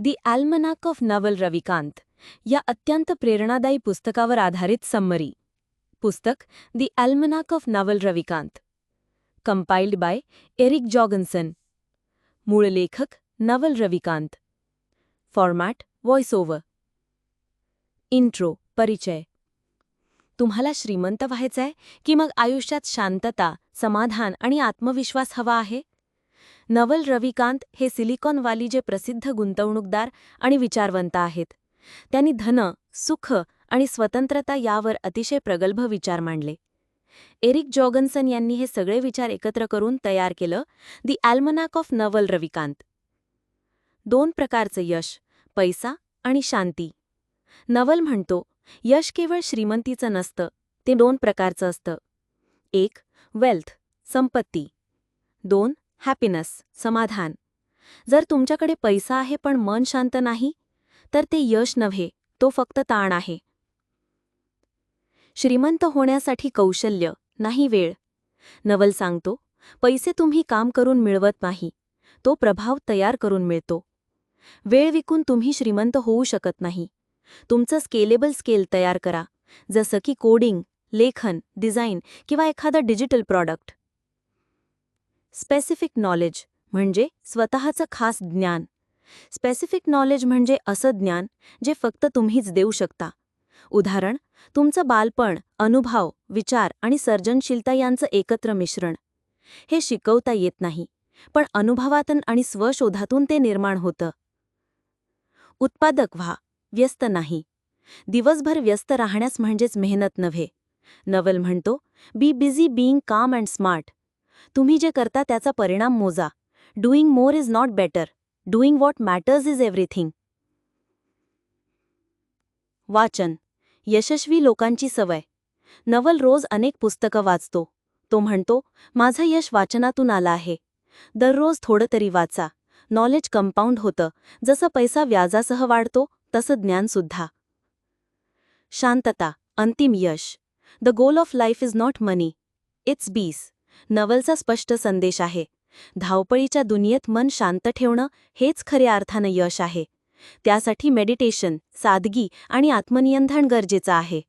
दी ॲल्मनाक of Naval Ravikant या अत्यंत प्रेरणादायी पुस्तकावर आधारित सम्मरी पुस्तक the almanac of Naval Ravikant. Compiled by Eric Jorgenson मूळ लेखक Naval Ravikant. Format voice over intro परिचय. तुम्हाला श्रीमंत व्हायचंय की मग आयुष्यात शांतता समाधान आणि आत्मविश्वास हवा आहे? नवल रविकांत हे सिलिकॉन वाली जे प्रसिद्ध गुंतवणूकदार आणि विचारवंत आहेत. त्यांनी धन सुख आणि स्वतंत्रता यावर अतिशय प्रगल्भ विचार मांडले. एरिक जॉगन्सन यांनी हे सगळे विचार एकत्र करून तयार केलं दी ॲल्मनाक ऑफ नवल रविकांत. दोन प्रकारचं यश पैसा आणि शांती. नवल म्हणतो यश केवळ श्रीमंतीचं नसतं ते दोन प्रकारचं असतं. एक वेल्थ संपत्ती. दोन हॅपीनेस समाधान. जर तुमच्याकडे पैसा आहे पण मन शांत नाही तर ते यश नव्हे तो फक्त ताण आहे. श्रीमंत होण्यासाठी कौशल्य नाही वेळ. नवल सांगतो पैसे तुम्ही काम करून मिळवत नाही तो प्रभाव तयार करून मिळतो. वेळ विकून तुम्ही श्रीमंत होऊ शकत नाही. तुमचं स्केलेबल स्केल तयार करा जसं की कोडिंग लेखन डिझाईन किंवा एखादं डिजिटल प्रॉडक्ट. स्पेसिफिक नॉलेज म्हणजे स्वतःचं खास ज्ञान. स्पेसिफिक नॉलेज म्हणजे असं ज्ञान जे फक्त तुम्हीच देऊ शकता. उदाहरण तुमचं बालपण अनुभव विचार आणि सर्जनशीलता यांचं एकत्र मिश्रण. हे शिकवता येत नाही पण अनुभवातून आणि स्वशोधातून ते निर्माण होतं. उत्पादक व्हा व्यस्त नाही. दिवसभर व्यस्त राहण्यास म्हणजेच मेहनत नव्हे. नवल म्हणतो बी बिझी बीइंग काम अँड स्मार्ट तुम्ही जे करता त्याचा परिणाम मोजा. Doing more is not better doing what matters is everything वाचन. यशस्वी लोकांची सवय. नवल रोज अनेक पुस्तकं वाचतो. तो म्हणतो माझं यश वाचनातून आलं आहे. दररोज थोडं तरी वाचा. नॉलेज कंपाऊंड होतं. जसं पैसा व्याजासह वाढतो तसं ज्ञानसुद्धा शांतता. अंतिम यश. The goal of life is not money it's peace नवलचा स्पष्ट संदेश आहे. धावपळीच्या दुनियेत मन शांत ठेवणं हेच खऱ्या अर्थानं यश आहे. त्यासाठी मेडिटेशन सादगी आणि आत्मनियंत्रण गरजेचं आहे.